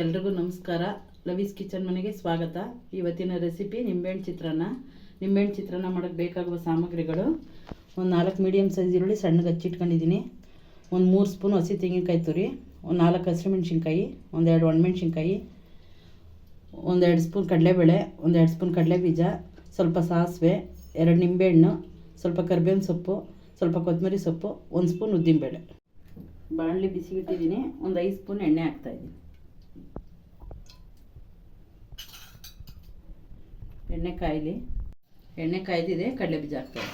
ಎಲ್ರಿಗೂ ನಮಸ್ಕಾರ. ಲವೀಸ್ ಕಿಚನ್ ಮನೆಗೆ ಸ್ವಾಗತ. ಇವತ್ತಿನ ರೆಸಿಪಿ ನಿಂಬೆಹಣ್ಣು ಚಿತ್ರಾನ್ನ. ನಿಂಬೆಹಣ್ಣು ಚಿತ್ರಾನ್ನ ಮಾಡೋಕ್ಕೆ ಬೇಕಾಗುವ ಸಾಮಗ್ರಿಗಳು. ಒಂದು ನಾಲ್ಕು ಮೀಡಿಯಮ್ ಸೈಜ್ ಈರುಳ್ಳಿ ಸಣ್ಣಗೆ ಹಚ್ಚಿಟ್ಕೊಂಡಿದ್ದೀನಿ ಒಂದು ಮೂರು ಸ್ಪೂನ್ ಹಸಿ ತೆಂಗಿನಕಾಯಿ ತುರಿ. ಒಂದು ನಾಲ್ಕು ಹಸಿರು ಮೆಣಸಿನ್ಕಾಯಿ. ಒಂದೆರಡು ಒಣಮೆಣ್ಸಿನ್ಕಾಯಿ ಒಂದೆರಡು ಸ್ಪೂನ್ ಕಡಲೆಬೇಳೆ. ಒಂದೆರಡು ಸ್ಪೂನ್ ಕಡಲೆ ಬೀಜ ಸ್ವಲ್ಪ ಸಾಸಿವೆ. ಎರಡು ನಿಂಬೆಹಣ್ಣು. ಸ್ವಲ್ಪ ಕರಿಬೇವಿನ ಸೊಪ್ಪು. ಸ್ವಲ್ಪ ಕೊತ್ತಂಬರಿ ಸೊಪ್ಪು. ಒಂದು ಸ್ಪೂನ್ ಉದ್ದಿನಬೇಳೆ. ಬಾಣಲಿ ಬಿಸಿ ಇಟ್ಟಿದ್ದೀನಿ ಒಂದು ಐದು ಸ್ಪೂನ್ ಎಣ್ಣೆ ಹಾಕ್ತಾಯಿದ್ದೀನಿ ಎಣ್ಣೆ ಕಾಯಲಿ. ಎಣ್ಣೆ ಕಾಯ್ದಿದೆ, ಕಡಲೆ ಬೀಜ ಹಾಕ್ತಾರೆ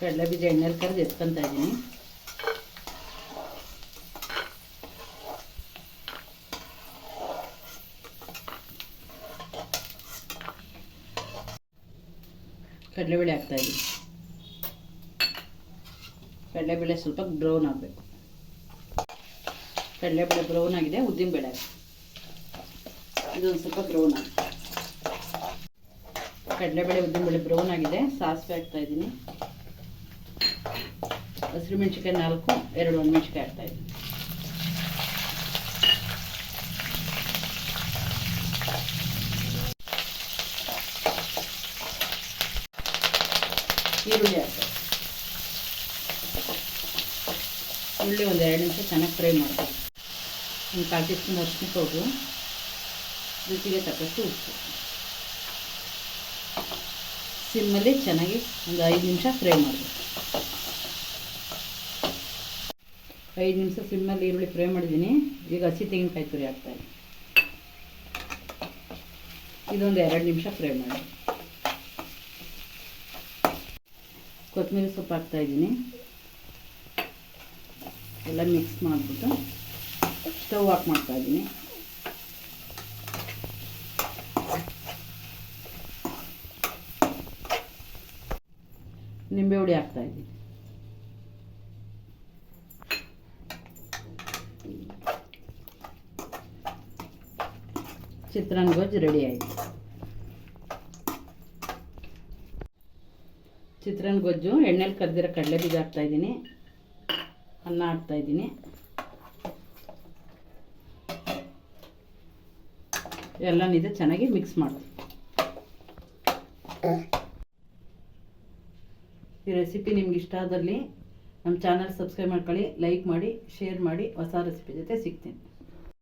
ಕಡಲೆ ಬೀಜ ಎಣ್ಣೆಲಿ ಕರೆದು ಎತ್ಕೊತಾ ಇದ್ದೀನಿ. ಕಡಲೆಬೇಳೆ ಹಾಕ್ತಾಯಿದ್ದೀನಿ ಕಡಲೆಬೇಳೆ ಸ್ವಲ್ಪ ಬ್ರೌನ್ ಆಗಬೇಕು. ಕಡಲೆಬೇಳೆ ಬ್ರೌನ್ ಆಗಿದೆ, ಉದ್ದಿನ ಬೆಳೆ ಇದೊಂದು ಸ್ವಲ್ಪ ಬ್ರೌನ್ ಆಗಿದೆ. ಕಡಲೆಬೇಳೆ ಉದ್ದಿನಬೇಳೆ ಬ್ರೌನ್ ಆಗಿದೆ, ಸಾಸಿವೆ ಹಾಕ್ತಾ ಇದ್ದೀನಿ. ಹಸಿರು ಮೆಣಸಿನ್ಕಾಯಿ ನಾಲ್ಕು, ಎರಡು ಒಣಮೆಣ್ಸಿನ್ಕಾಯಿ ಹಾಕ್ತಾ ಇದ್ದೀನಿ. ಈರುಳ್ಳಿ ಹಾಕ್ತಾ ಈರುಳ್ಳಿ ಒಂದು ಎರಡು ನಿಮಿಷ ಚೆನ್ನಾಗಿ ಫ್ರೈ ಮಾಡ್ಬೇಕು ಒಂದು ಕಾಲು ಟೀ ಸ್ಪೂನ್ ಅರಿಶಿನ ರುಚಿಗೆ ತಕ್ಕಷ್ಟು ಉಪ್ಪು. ಸಿಮ್ಮಲ್ಲಿ ಚೆನ್ನಾಗಿ ಒಂದು ಐದು ನಿಮಿಷ ಫ್ರೈ ಮಾಡಬೇಕು. ಐದು ನಿಮಿಷ ಸಿಮ್ಮಲ್ಲಿ ಈರುಳ್ಳಿ ಫ್ರೈ ಮಾಡಿದ್ದೀನಿ. ಈಗ ಹಸಿ ತೆಂಗಿನಕಾಯಿ ತುರಿ ಇದೆ ಇದೊಂದು ಎರಡು ನಿಮಿಷ ಫ್ರೈ ಮಾಡಿ. ಕೊತ್ತಂಬರಿ ಸೊಪ್ಪು ಹಾಕ್ತಾಯಿದ್ದೀನಿ ಎಲ್ಲ ಮಿಕ್ಸ್ ಮಾಡಿಬಿಟ್ಟು ಸ್ಟವ್ ಆಫ್ ಮಾಡ್ತಾಯಿದ್ದೀನಿ ನಿಂಬೆ ಹುಳಿ ಹಾಕ್ತಾಯಿದ್ದೀನಿ ಚಿತ್ರಾನ್ನ ಗೊಜ್ಜು ರೆಡಿ ಆಯಿತು. ಚಿತ್ರಾನ್ನ ಗೊಜ್ಜು ಎಣ್ಣೆಲಿ ಕರ್ದಿರೋ ಕಡಲೆ ಬೀಜ ಹಾಕ್ತಾಯಿದ್ದೀನಿ ಅನ್ನ ಹಾಕ್ತಾಯಿದ್ದೀನಿ ಎಲ್ಲನಿದೆ ಚೆನ್ನಾಗಿ ಮಿಕ್ಸ್ ಮಾಡ್ತೀನಿ. ಈ ರೆಸಿಪಿ ನಿಮ್ಗೆ ಇಷ್ಟ ಆದಲ್ಲಿ ನಮ್ಮ ಚಾನಲ್ ಸಬ್ಸ್ಕ್ರೈಬ್ ಮಾಡ್ಕೊಳ್ಳಿ ಲೈಕ್ ಮಾಡಿ ಶೇರ್ ಮಾಡಿ, ಹೊಸ ರೆಸಿಪಿ ಜೊತೆ ಸಿಗ್ತೀನಿ.